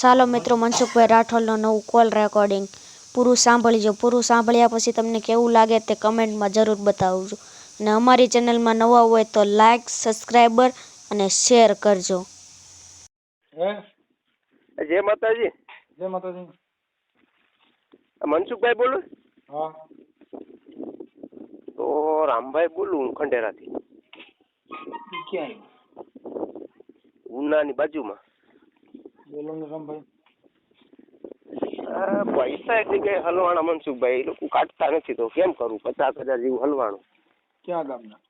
ચાલો મિત્રો મનસુખભાઈ રાઠોડનો નવું કોલ રેકોર્ડિંગ પૂરું સાંભળીજો. પૂરું સાંભળ્યા પછી તમને કેવું લાગે તે કમેન્ટમાં જરૂર બતાવજો. અને અમારી ચેનલમાં નવા હોય તો લાઈક સબસ્ક્રાઈબર અને શેર કરજો. હે? જય માતાજી. જય માતાજી. મનસુખભાઈ બોલું. હા. તો રામભાઈ બોલું હું ખંડેરાથી. ક્યાં ઉનાની બાજુમાં. બોલો પૈસા એક જગ્યાએ હલવાણા મનસુખભાઈ એ લોકો કાઢતા નથી તો કેમ કરું? પચાસ હજાર જેવું હલવાણું ક્યાં ગામના?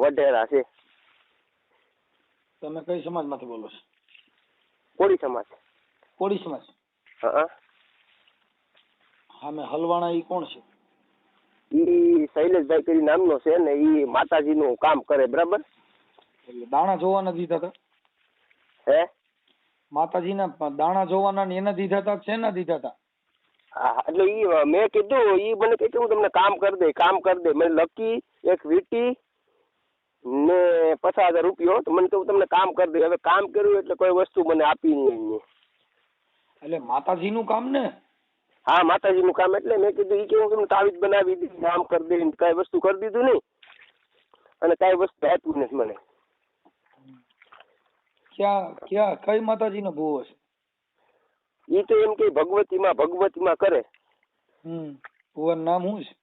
વઢેરા છે. તમે કઈ સમાજમાંથી બોલો છો? કોળી સમાજ. કોળી સમાજ? હા હા મેં હલવાણા ઈ કોણ છે? ઈ શૈલેષભાઈ કરી નામનો છે ને ઈ માતાજીનું કામ કરે બરાબર? એટલે દાણા નથી દીધા હે? માતાજીના દાણા જોવાના ને એના દીધા હતા શેના દીધા હતા? હા એટલે ઈ મેં કીધું ઈ મને કે હું તમને કામ કરી દે કામ કરી દે. મેં લકી એક વીટી ને પચાસ હજાર રૂપિયો તો મને કહું તમને કામ કરી દે. હવે કામ કર્યું એટલે કોઈ વસ્તુ મને આપી નહીં એટલે માતાજીનું કામ ને? હા માતાજીનું કામ એટલે મેં કીધું ઈ કે હું તમને તાવીજ બનાવી દીધી કામ કરી દે કઈ વસ્તુ કરી દીધું નહીં. અને કઈ વસ્તુ આપ્યું નથી મને. ક્યાં ક્યાં કઈ માતાજીનો ભૂવો છે ઈ તો એમ કે ભગવતીમાં ભગવતીમાં કરે. હમ ભુવન નામ શું છે?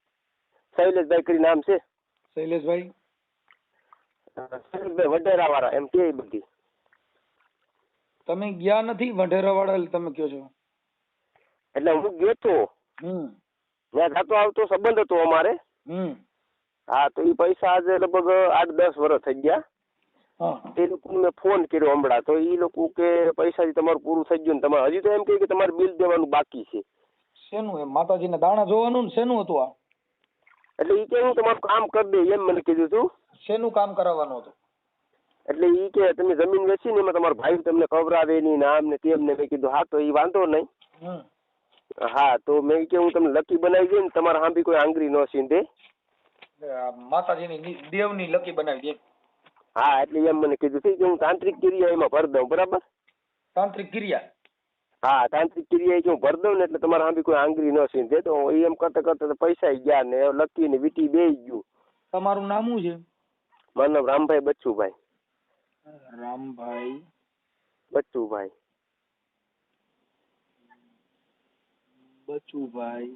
શૈલેષભાઈ કરી નામ છે. શૈલેષભાઈ? શૈલેષભાઈ વઢેરા વાળા એમ કે બધી. તમે ગયા નથી વઢેરા વાળા એટલે તમે કયો છો? એટલે હું ગયો તો. હમ. ત્યાં જાતો આવતો સંબંધ હતો અમારે. હમ. હા તો એ પૈસા આજે લગભગ આઠ દસ વર્ષ થઈ ગયા. હા એ લોકોને મેં ફોન કર્યો હમણાં. તો એ લોકો કે પૈસાથી તમારું પૂરું થઈ ગયું ને તમારે. હજી તો એમ કહે કે તમારે બિલ દેવાનું બાકી છે. શેનું એમ? માતાજીના દાણા જોવાનું ને શેનું હતું આ? એટલે એ કે હું તમારું કામ કરી દે એમ મને કીધું હતું શેનું કામ કરાવવાનું હતું? એટલે એ કે તમે જમીન વેચી ને એમાં તમારો ભાઈ તમને કવરાવે નહીં ને આમ ને તેમ ને મેં કીધું હા તો એ વાંધો નહીં. હા તો મેં કે હું તમને લકી બનાવી દઉં ને તમારા હાંભી કોઈ આંગળી ન સીંધે. માતાજીની દેવની લકી બનાવી દે. હા એટલે એમ મને કીધું હતું કે હું તાંત્રિક ક્રિયા એમાં ભર દઉં બરાબર? તાંત્રિક ક્રિયા? હા તાંત્રિક ક્રિયા જો ભર દઉં ને એટલે તમારા આંબી કોઈ આંગળી ન સીંધે. તો એમ કરતા કરતા પૈસા ગયા ને લકી ને વીટી બે ગયું. તમારું નામ શું છે? મારું નામ રામભાઈ બચ્ચુભાઈ રામભાઈ. બચ્ચુભાઈ બચુભાઈ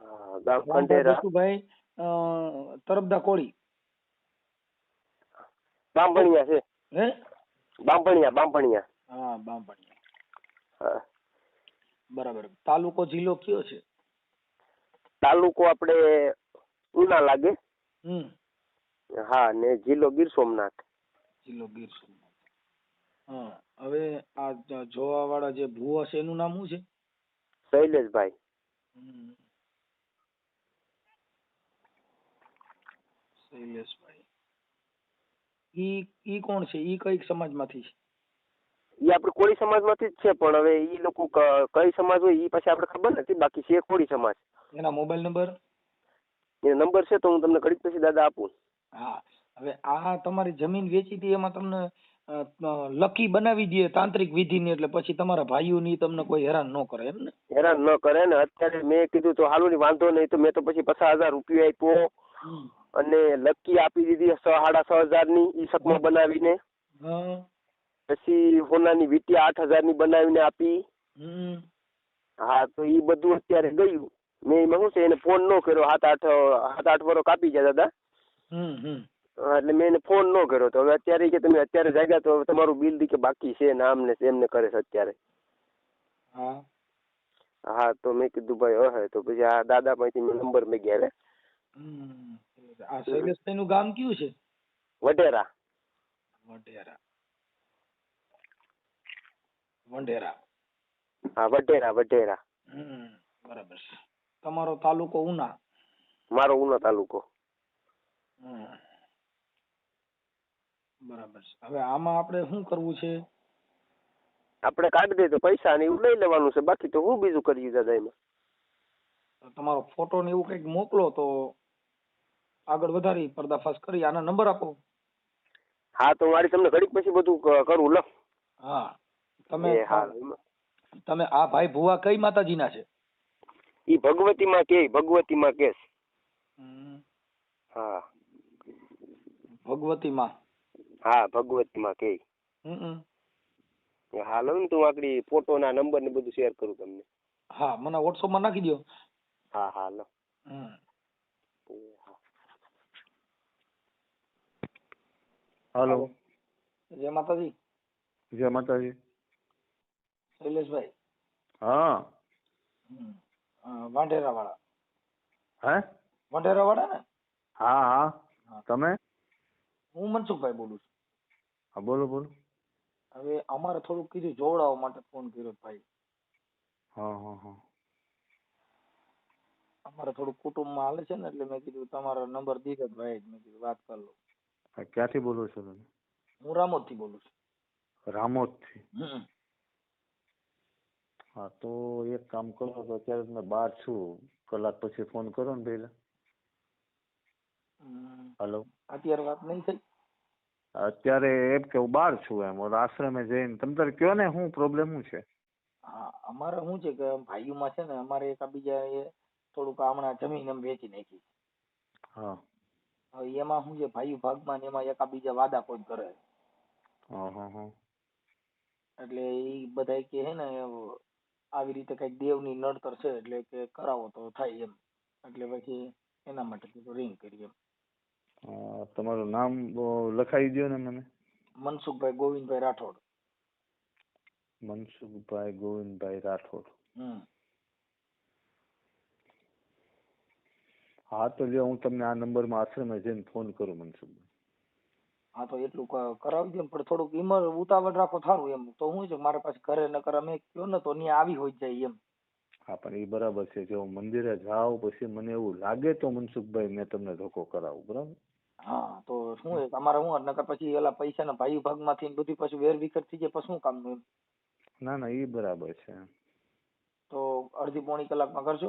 હા, ગામ ખંડેરા. બચુભાઈ અ, તરફદા કોળી. બાંભણિયા છે. હે? બાંભણિયા હા બાંભણિયા. હા. બરાબર. તાલુકો જિલ્લો કયો છે? તાલુકો આપણે ઉના લાગે. હમ. હા ને જિલ્લો ગીર સોમનાથ. જિલ્લો ગીર સોમનાથ. હા હવે આ જોવા વાળા જે ભૂવો છે એનું નામ શું છે? શૈલેષભાઈ. હમ. ઈ ઈ કોણ છે? ઈ કઈ સમાજમાંથી છે. એ આપણે કોળી સમાજમાંથી જ છે પણ હવે ઈ લોકો કઈ સમાજ હોય ઈ પછી આપણે ખબર નથી. બાકી છે કોળી સમાજ. એના મોબાઈલ નંબર? એનો નંબર છે તો હું તમને ઘડીક પછી દાદા આપું. હા. હવે આ તમારી જમીન વેચી હતી એમાં તમને લકી બનાવી દે તાંત્રિક વિધિ ની એટલે પછી તમારા ભાઈઓ ની તમને કોઈ હેરાન ન કરે એમ ને? હેરાન ન કરે ને. અત્યારે મેં કીધું તો હાલો ની વાંધો નહીં તો મેં તો પછી પચાસ હજાર રૂપિયા આપ્યો. અને લકી આપી દીધી સાડા છ હજારની ઈ સકમાં બનાવીને. પછી સોનાની વીટી આઠ હજારની બનાવીને આપી. હા તો એ બધું અત્યારે ગયું. મેં એમાં શું છે એને ફોન નો કર્યો સાત આઠ સાત આઠ વર્ષ કાપી ગયા દાદા. એટલે મેં એને ફોન નો કર્યો. તો હવે અત્યારે કે તમે અત્યારે જાગ્યા તો તમારું બિલ દી કે બાકી છે ને આમ ને એમને કરે છે અત્યારે. હા. હા તો મેં કીધું ભાઈ હવે તો પછી આ દાદા પાસેથી નંબર મેં ગયા આ શૈલેષભાઈ નું ગામ કયું છે? વઢેરા. વઢેરા. વઢેરા. હા વઢેરા વઢેરા. હમ બરાબર છે. તમારો તાલુકો ઉના? મારો ઉના તાલુકો. હમ. બરાબર છે. હવે આમાં આપણે શું કરવું છે? આપણે કાઢી દઈએ તો પૈસા ને એવું લઈ લેવાનું છે. બાકી તો હું બીજું કર્યું દાદા એમાં તમારો ફોટો ને એવું કંઈક મોકલો તો આગળ વધારી પર્દાફાશ કરી આના નંબર આપો. હા તો મારી તમને ઘડીક પછી બધું કરું લો. હા. તમે તમે આ ભાઈ ભુવા કઈ માતાજીના છે? ઈ ભગવતીમાં કે ભગવતીમાં કેસ હા. ભગવતીમાં? હા ભગવતીમાં કે. હમ હાલ ને તું આગળ ફોટો ના નંબર ને બધું શેર કરું તમને. હા મને વોટ્સઅપમાં નાખી દો હા હા લો. હમ એ હા હાલો. જય માતાજી. જય માતાજી. શૈલેષભાઈ. હા. વાંઢેરા વાળા હે? વાંઢેરા વાળા ને હા. હા. તમે? હું મનસુખભાઈ બોલું છું. હા બોલો બોલો. હવે અમારે થોડુંક કીધું જોવડાવવા માટે ફોન કર્યો ભાઈ હા હા હા. અમારે થોડું કુટુંબમાં હાલે છે ને એટલે મેં કીધું તમારો નંબર દીધો ભાઈ મેં કીધું વાત કરી લો. હા, ક્યાંથી બોલો છો તમે હું રામોદથી બોલું છું. રામોદથી હા તો એક કામ કરો તો અત્યારે તમે બહાર છું. કલાક પછી ફોન કરો ને પહેલા હમ. અત્યારે વાત નહીં થઈ? અત્યારે એમ કે હું બહાર છું એમ. આશ્રમે જઈને. તમે તારે કયો ને શું પ્રોબ્લેમ શું છે? હા અમારે શું છે કે ભાઈઓમાં છે ને અમારે એકાબીજા એ થોડુંક હમણાં જમીન એમ વેચી નાખી હા. હવે એમાં શું છે ભાઈઓ ભાગમાં ને એમાં એકાબીજા વાદા કોઈ કરે. એટલે એ બધા કે હે ને આવી રીતે કંઈક દેવની નડતર છે એટલે કે કરાવો તો થાય એમ. એટલે પછી એના માટે કીધું રિંગ કરી એમ. અ, તમારું નામ અ, લખાઈ દો ને મને. મનસુખભાઈ ગોવિંદભાઈ રાઠોડ. મનસુખભાઈ ગોવિંદભાઈ રાઠોડ. હમ. હા તો જો હું તમને આ નંબરમાં આશ્રમે જઈને ફોન કરું મનસુખભાઈ હા તો એટલું કરાવી દો ને પણ થોડુંક ઈમર ઉતાવળ રાખો સારું એમ. તો હું છે મારા પાસે ઘરે નકર અમે કયો ને તો ત્યાં આવી હોય જાય એમ. હા પણ એ બરાબર છે જો મંદિરે જાઉં પછી મને એવું લાગે તો મનસુખભાઈ મેં તમને ધોકો કરાવું બરાબર? હા તો શું છે તમારે હું શું નકર પછી એલા પૈસા ના ભાઈ ભાગમાંથી ને બધી પછી વેર વિખેર થઈ જાય પછી શું કામનું એમ? ના ના એ બરાબર છે. તો અડધી પોણી કલાકમાં કરશો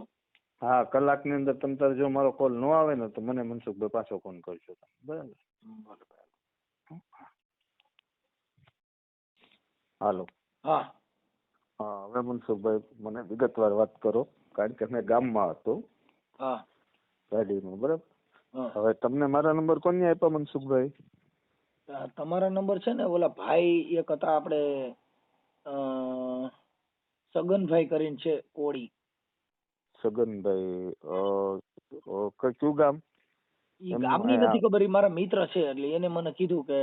હા કલાકની અંદર તમ તારે જો મારો કોલ ન આવે ને તો મને મનસુખભાઈ પાછો ફોન કરજો બરાબર? હાલો. હા. હા હવે મનસુખભાઈ મને વિગતવાર વાત કરો કારણ કે મેં ગામમાં હતો. હા. ગાડીમાં બરાબર? હવે તમને મારા નંબર કોને આપ્યા મનસુખભાઈ તમારા નંબર છે ને ઓલા ભાઈ એક હતા આપણે સગનભાઈ કરીને છે કોળી. ક- કયું ગામ? ગામની નથી ખબર મારા મિત્ર છે એટલે એને મને કીધું કે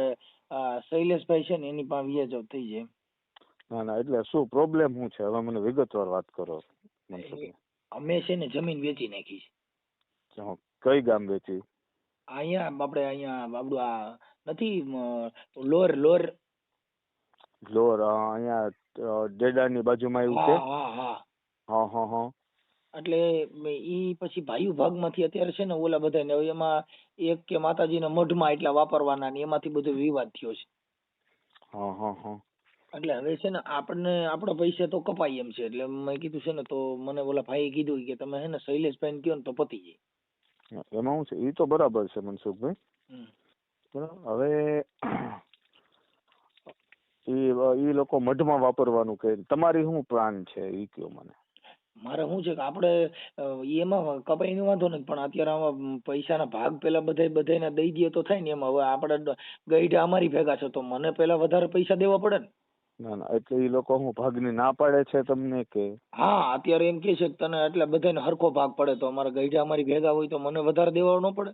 શૈલેષભાઈ છે ને એની પાસે વ્યાજ થઈ જાય ના ના એટલે શું પ્રોબ્લેમ શું છે? હવે મને વિગતવાર વાત કરો અમે છે ને જમીન વેચી નાખી છે. કઈ ગામ વેચી? અહીંયા આપણે અહીંયા આપણું આ નથી લોર લોર. લોર અહીંયા ડેડાની બાજુમાં આવ્યું છે? હા હા. હા હા હા. એટલે ઈ પછી ભાઈઓ ભાગમાંથી અત્યારે છે ને ઓલા બધા ને એમાં એક કે માતાજીના મઢમાં એટલા વાપરવાના ને એમાંથી બધો વિવાદ થયો છે. હા હા હા. એટલે હવે છે ને આપણને આપણા પૈસા તો કપાય એમ છે. એટલે મેં કીધું છે ને તો મને ઓલા ભાઈએ કીધું કે તમે હે ને શૈલેષભાઈ ને કહો ને તો પતી જાય. એમાં શું છે એ તો બરાબર છે મનસુખભાઈ. બરાબર હવે ઈ ઈ લોકો મઢમાં વાપરવાનું કહે. તમારી શું પ્લાન છે? ઈ કયો મને. મારે શું છે કે આપણે એમાં કપાઈ નહીં વાંધો નથી પણ અત્યારે આમાં પૈસાના ભાગ પેલા બધાય બધાયને દઈ દઈએ તો થાય ને એમાં. હવે આપણે ડ- અમારી ભેગા છે તો મને પેલા વધારે પૈસા દેવા પડે ને. ના ના એટલે એ લોકો હું ભાગની ના પાડે છે તમને કે? હા અત્યારે એમ કે છે કે તને એટલે બધાને સરખો ભાગ પડે તો અમારે ગઈઢા અમારી ભેગા હોય તો મને વધારે દેવા ન પડે.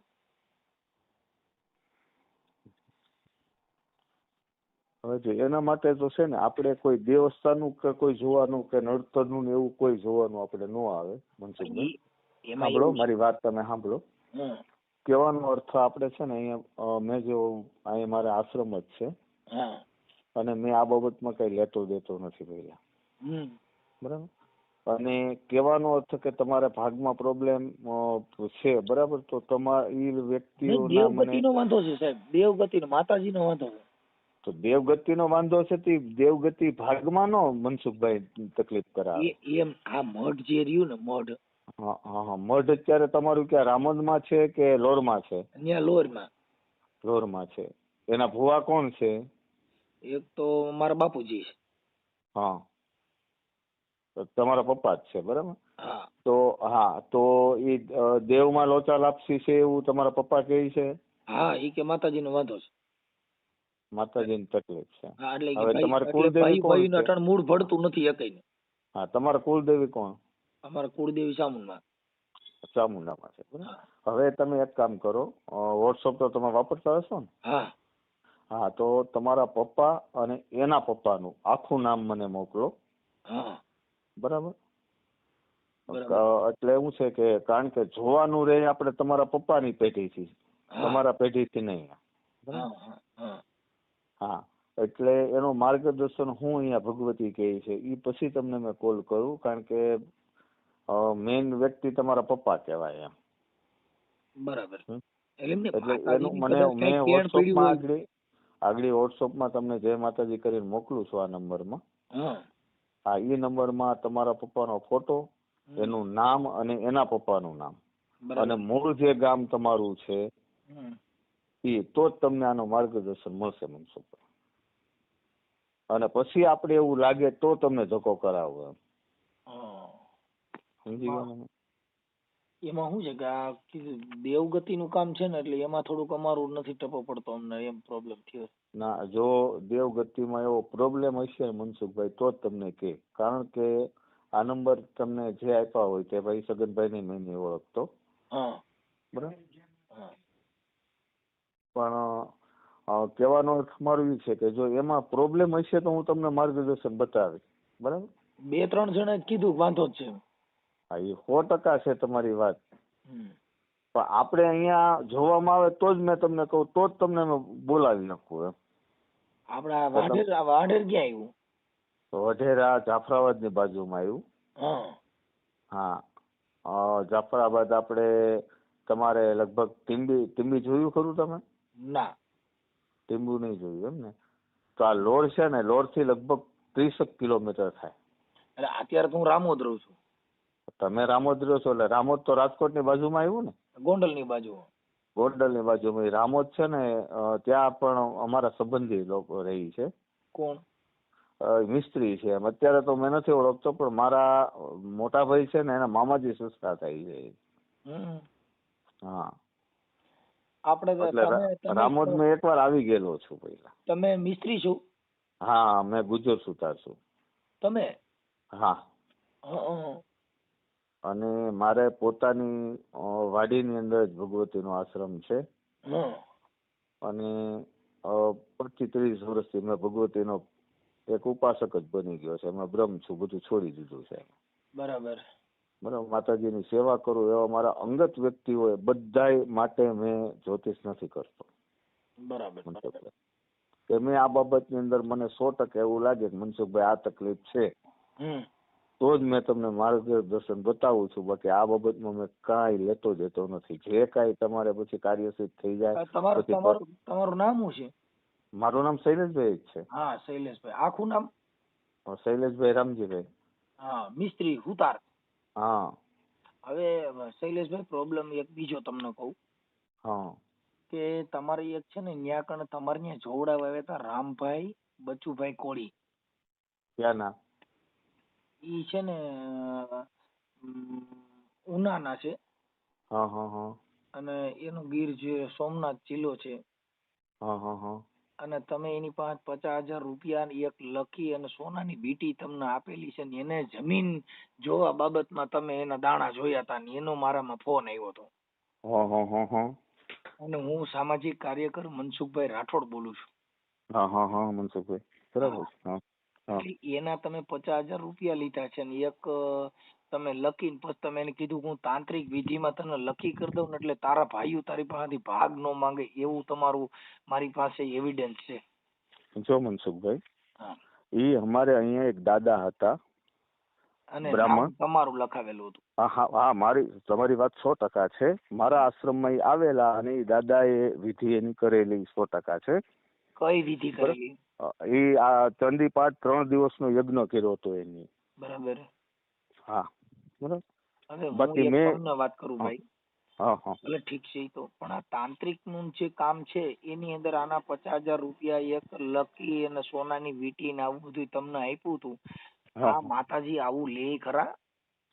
હવે જો એના માટે તો છે ને આપણે કોઈ દેવસ્થાનનું કે કોઈ જોવાનું કે નડતરનું ને એવું કોઈ જોવાનું આપણે ન આવે મનસુખભાઈ. સાંભળો. મારી વાત તમે સાંભળો. કહેવાનો અર્થ આપણે છે ને અહીંયા મેં જો અહીંયા મારે આશ્રમ જ છે. અને મેં આ બાબતમાં કઈ લેતો દેતો નથી પહેલા. બરાબર? અને કહેવાનો અર્થ કે તમારા ભાગમાં પ્રોબ્લેમ છે બરાબર? તો તમારી વ્યક્તિઓના મને દેવગતિનો વાંધો છે સાહેબ. દેવગતિનો માતાજીનો વાંધો છે. તો દેવગતિનો વાંધો છે તે દેવગતિ ભાગમાં નો મનસુખભાઈ તકલીફ કરાવે. એમ આ મઢ જે રહ્યું ને મઢ. હા હા હા. મઢ અત્યારે તમારું ક્યાં રામોદમાં છે કે લોરમાં છે? ત્યાં લોરમાં. લોરમાં છે. એના ભુવા કોણ છે? એક તો મારા બાપુજી છે. હા. તમારા પપ્પા જ છે બરાબર? તો હા તો એ દેવમાં લોચા લાપસી છે એવું તમારા પપ્પા કહે છે? હા એ કે માતાજીનો વાંધો છે. માતાજીની તકલીફ છે. હવે તમારે કુળદેવી કોણ અટણ મૂળ ભળતું નથી એકેયને હા તમારા કુળદેવી કોણ? અમારા કુળદેવી ચામુંડા ચામુંડામાં છે હવે તમે એક કામ કરો વોટ્સઅપ તો તમે વાપરતા હશો ને? હા. હા તો તમારા પપ્પા અને એના પપ્પાનું આખું નામ મને મોકલો. બરાબર. એટલે એવું છે કે કારણ કે જોવાનું રહે આપણે તમારા પપ્પાની પેઢીથી. તમારા પેઢીથી નહીં. હા એટલે એનું માર્ગદર્શન હું અહીંયા ભગવતી કહે છે એ પછી તમને મેં કોલ કરું કારણ કે મેઇન વ્યક્તિ તમારા પપ્પા કહેવાય એમ. બરાબર. એટલે એનું મને મેં વોટ્સઅપમાં આગળ આગળ વોટ્સઅપમાં તમને જય માતાજી કરીને મોકલું છું આ નંબરમાં. હા. એ નંબરમાં તમારા પપ્પાનો ફોટો એનું નામ અને એના પપ્પાનું નામ. અને મૂળ જે ગામ તમારું છે. એ તો જ તમને આનું માર્ગદર્શન મળશે મનસુખભાઈ અને પછી આપણે એવું લાગે તો તમને ધક્કો કરાવો સમજી ગયા એમાં શું છે કે આ દેવગતિ નું કામ છે ને એટલે એમાં થોડુંક અમારું નથી ટપો પડતો અમને એમ પ્રોબ્લેમ થયો. ના જો દેવગતિમાં એવો પ્રોબ્લેમ હશે મનસુખભાઈ તો જ તમને કે. કારણ કે આ નંબર તમને જે આપ્યા હોય તે ભાઈ સગનભાઈ મેં નહીં ઓળખતો. હા. બરાબર? પણ કહેવાનો અર્થ મારો એ છે કે જો એમાં પ્રોબ્લેમ હશે તો હું તમને માર્ગદર્શન બતાવીશ. બરાબર? બે ત્રણ જણે કીધું વાંધો જ છે. હા એ સો ટકા છે તમારી વાત. પણ આપણે અહીંયા જોવામાં આવે તો જ મેં તમને કહું તો જ તમને બોલાવી નાખું એમ. આપણા વાઢેર વાઢેર ક્યાં આવ્યું? વઢેરા જાફરાબાદની બાજુમાં આવ્યું. હા. હા. જાફરાબાદ આપણે તમારે લગભગ ટીમ્બી ટીંબી જોયું ખરું તમે? ના. ટીમ્બુ નહીં જોયું એમ ને? તો આ લોડ છે ને લોડથી લગભગ ત્રીસેક કિલોમીટર થાય. એટલે અત્યારે તો હું રામોદ રહું છું. તમે રામોદ રહ્યો છો એટલે રામોદ તો રાજકોટની બાજુમાં આવ્યું ને? ગોંડલની બાજુ ગોંડલની બાજુમાં. રામોદ છે ને ત્યાં પણ અમારા સંબંધી લોકો રહી છે. કોણ? મિસ્ત્રી છે એમ. અત્યારે તો મેં નથી ઓળખતો પણ મારા મોટા ભાઈ છે ને એના મામાજી સસરા થાય છે. હા. આપણે રામોદ રામોદમાં એકવાર આવી ગયેલો છું પહેલા. તમે મિસ્ત્રી છો? હા મેં ગુજર સુતાર છું. તમે? હા. અને મારે પોતાની વાડીની અંદર જ ભગવતીનો આશ્રમ છે. અને પચીસ ત્રીસ વર્ષથી મેં ભગવતીનો એક ઉપાસક જ બની ગયો છે. મેં બ્રહ્મ છું બધું છોડી દીધું છે. બરાબર. બરાબર માતાજીની સેવા કરું એવા મારા અંગત વ્યક્તિઓ બધાય માટે મેં જ્યોતિષ નથી કરતો. બરાબર કે મેં આ બાબતની અંદર મને સો ટકા એવું લાગે કે મનસુખભાઈ આ તકલીફ છે. તો જ મેં તમને માર્ગદર્શન બતાવું છું. બાકી આ બાબતમાં મેં કાંઈ લેતો જતો નથી. જે કાંઈ તમારે પછી કાર્યસિદ્ધ થઈ જાય તમારું તમારું તમારું નામ શું છે? મારું નામ શૈલેષભાઈ જ છે. હા શૈલેષભાઈ. આખું નામ? શૈલેષભાઈ રામજીભાઈ. હા મિસ્ત્રી હુતાર. હા. હવે શૈલેષભાઈ પ્રોબ્લેમ એક બીજો તમને કહું. હા. કે તમારે એક છે ને ન્યા કણે તમારે ત્યાં જોવડાવા આવ્યા હતા રામભાઈ બચુભાઈ કોળી. ક્યાંના? ઈ છે ને ઉનાના છે. હા હા હા. અને એનું ગીર જે સોમનાથ જિલ્લો છે. હા હા હા. અને તમે એની પાંચ પચાસ હજાર રૂપિયા એક લખી અને સોનાની વીંટી તમને આપેલી છે ને એને જમીન જોવા બાબતમાં તમે એના દાણા જોયા હતા ને એનો મારામાં ફોન આવ્યો હતો. અને હું સામાજિક કાર્યકર મનસુખભાઈ રાઠોડ બોલું છું. હા હા હા મનસુખભાઈ. બરાબર એના તમે પચાસ હજાર રૂપિયા લીધા છે ને એક તમે લખીને પછી તમે એને કીધું હું તાંત્રિક વિધિમાં તને લકી કરી દઉં ને એટલે તારા ભાઈઓ તારી પાસેથી ભાગ ન માંગે એવું તમારું મારી પાસે એવિડન્સ છે. જો મનસુખભાઈ એ અમારે અહીંયા એક દાદા હતા અને બ્રાહ્મણ? તમારું લખાવેલું હતું. હા મારી તમારી વાત સો ટકા છે. મારા આશ્રમમાં આવેલા અને એ દાદાએ વિધિ એની કરેલી સો ટકા છે. કઈ વિધિ કરેલી? એ આ ચંદીપાઠ ત્રણ દિવસનો યજ્ઞ કર્યો હતો એની. બરાબર. હા. બરાબર. બાકી મેં- વાત કરું ભાઈ. ભલે ઠીક છે તો. પણ આ તાંત્રિકનું જે કામ છે એની અંદર આના પચાસ હજાર રૂપિયા એક લકી અને સોનાની વીંટી ને આવું બધું તમને આપ્યું હતું. આ માતાજી આવું લે ખરા.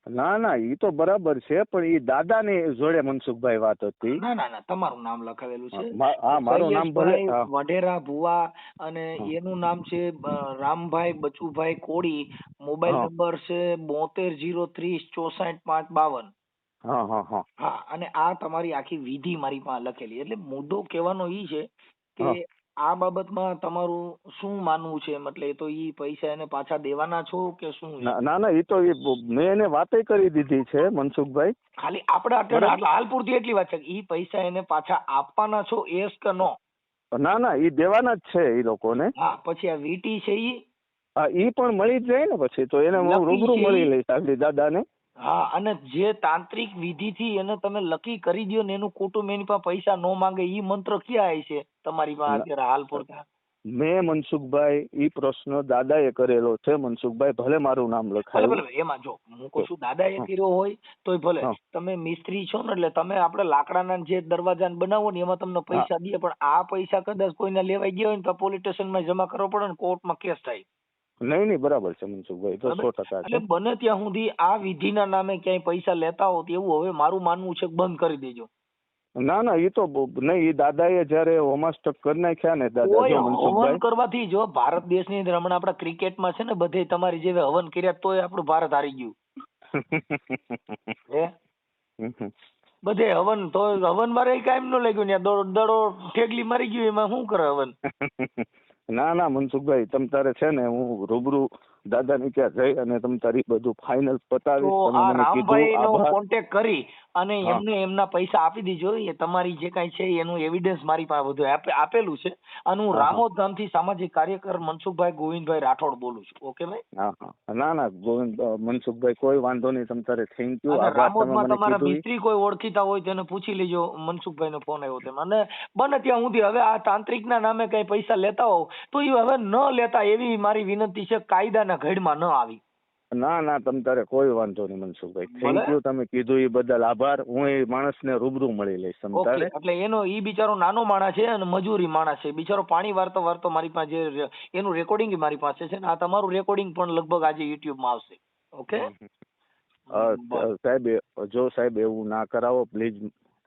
ના ના એ તો બરાબર છે પણ એ દાદા ને જોડે મનસુખભાઈ વાત હતી. ના ના ના તમારું નામ લખાવેલું છે. હા મારું નામ વઢેરા ભુવા અને એનું નામ છે રામભાઈ બચુભાઈ કોળી. મોબાઈલ નંબર છે બોતેર જીરો ત્રીસ ચોસઠ પાંચ બાવન. હા હા હા. હા અને આ તમારી આખી વિધિ મારી પાસે લખેલી. એટલે મુદ્દો કહેવાનો ઈ છે કે. આ બાબતમાં તમારું શું માનવું છે? મતલબ એ તો ઈ પૈસા એને પાછા દેવાના છો કે શું ના ના એ તો મેં એને વાતે કરી દીધી છે મનસુખભાઈ. ખાલી આપણે અત્યારે આટલા હાલ પૂરતી એટલી વાત છે કે ઈ પૈસા એને પાછા આપવાના છો એસ કે નો ના ના ઈ દેવાના જ છે ઈ લોકોને. હા પછી આ વીટી છે ઈ? હા ઈ પણ મળી જ જાય ને પછી તો એને હું રૂબરૂ મળી? લઈશ. આગલી દાદાને. હા અને જે તાંત્રિક વિધિથી એને તમે લકી કરી દો ને એનું કુટુંબ એની પાસે પૈસા નો માંગે ઈ મંત્ર ક્યાં છે તમારી પાસે. અત્યારે હાલ પૂરતા મેં મનસુખભાઈ ઈ પ્રશ્ન દાદાએ કરેલો છે. મનસુખભાઈ ભલે મારું નામ લખાયું. ભલે એમાં જો હું કહું છું દાદા એ કર્યો હોય તોય ભલે. તમે મિસ્ત્રી છો ને એટલે તમે આપણે લાકડાના જે દરવાજા ને બનાવો ને એમાં તમને પૈસા દે પણ આ પૈસા કદાચ કોઈને લેવાઈ ગયા હોય ને તો પોલીસ સ્ટેશનમાં જમા કરવો પડે ને કોર્ટમાં કેસ થાય. નહીં નહીં બરાબર છે મનસુખભાઈ તો સો ટકા એટલે બને ત્યાં સુધી આ વિધિના નામે ક્યાંય પૈસા લેતા હોત એવું હવે મારું માનવું છે બંધ કરી દેજો. ના ના એ તો નહીં એ દાદાએ જયારે હોમાસ્ટક કરી નાખ્યા ને દાદા જો હવન કરવાથી જો ભારત દેશની અંદર હમણાં આપણા ક્રિકેટમાં છે ને બધે તમારી જેવી હવન કર્યા તોય આપણું ભારત હારી ગયું. હે? બધે હવન તો હવન મારે કાયમ ન લાગ્યું ને દડો દડો ઠેકલી મારી ગયું એમાં શું કરે હવન? ના ના મનસુખભાઈ તમ તારે છે ને હું રૂબરૂ દાદાની ત્યાં જઈ અને તમે તારી બધું ફાઇનલ પતાવી આભાર. કરી અને એમને એમના પૈસા આપી દીજો એ તમારી જે કાંઈ છે એનું એવિડન્સ મારી પાસે બધું આપેલું છે. અને હું હા. સામાજિક કાર્યકર મનસુખભાઈ ગોવિંદભાઈ રાઠોડ બોલું છું. ઓકે ભાઈ? ના ના ગોવિંદ મનસુખભાઈ કોઈ વાંધો નહીં તમ તારે થેન્ક યુ રામોદમાં તમારા મિસ્ત્રી કોઈ ઓળખીતા હોય તેને પૂછી લેજો મનસુખભાઈ નો ફોન આવ્યો તેમ. અને બને ત્યાં સુધી હવે આ તાંત્રિક ના નામે કઈ પૈસા લેતા હોવ તો એ હવે ન લેતા એવી મારી વિનંતી છે કાયદાના ઘડમાં ન આવી. ના ના તમ તારે કોઈ વાંધો નહીં મનસુખભાઈ. થેન્ક. યુ તમે કીધું એ બદલ આભાર. હું એ માણસને રૂબરૂ મળી લઈશ તમ તારે? એટલે એનો ઈ બિચારો નાનો માણસ છે અને મજૂરી માણસ છે. બિચારો પાણી વારતો વારતો મારી પાસે એનું રેકોર્ડિંગ મારી પાસે છે ને આ તમારું રેકોર્ડિંગ પણ લગભગ આજે યુટ્યુબમાં આવશે. ઓકે? સાહેબ જો સાહેબ એવું ના કરાવો પ્લીઝ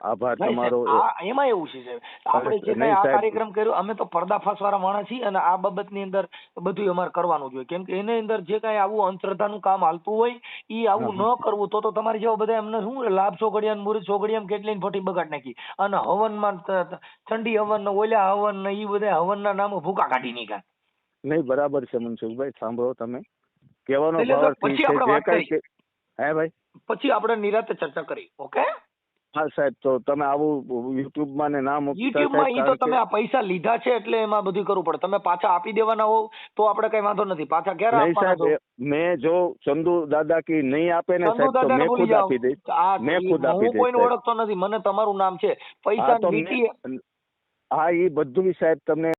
આભાર તમારો. એમાં એવું છે આપણે જે કઈ આ કાર્યક્રમ કર્યો અમે તો પર્દાફાશ વાળા માણસ છીએ અને આ બાબતની અંદર બધું અમારે કરવાનું જોઈએ કેમ કે એની અંદર જે કઈ આવું અંધશ્રદ્ધાનું કામ હાલતું હોય એ આવું ન કરવું તો તો તમારી જેવા બધા એમને શું લાભ ચોઘડિયા મુરત ચોઘડિયા કેટલી ફોટી બગાડ નાખી. અને હવનમાં ઠંડી હવન ને ઓલ્યા હવન ને એ બધા હવનના નામે ભૂકા કાઢી નીકળે નહીં બરાબર છે મનસુખભાઈ સાંભળો તમે. કહેવાનો ભાવ પછી છે જે વાત કરી. કે- હે ભાઈ? પછી આપણે નિરાતે ચર્ચા કરી ઓકે? હા સાહેબ તો તમે આવું યુટ્યુબમાં ને નામ યુટ્યુબમાં ઈ તો તમે આ પૈસા લીધા છે એટલે એમાં બધું કરવું પડે. તમે પાછા આપી દેવાના હોવ તો આપણે કઈ વાંધો નથી. પાછા ક્યારે નહીં આપવાના સાહેબ છો? મેં જો ચંદુ દાદા કી નહીં આપે ને સાહેબ તો મેં ખુદ આપી દઈશ. આ મેં ખુદ આપી હું દઈશ કોઈને ઓળખતો નથી. મને તમારું નામ છે. હા પૈસા તો વીંટી મેં- હા એ બધું સાહેબ તમને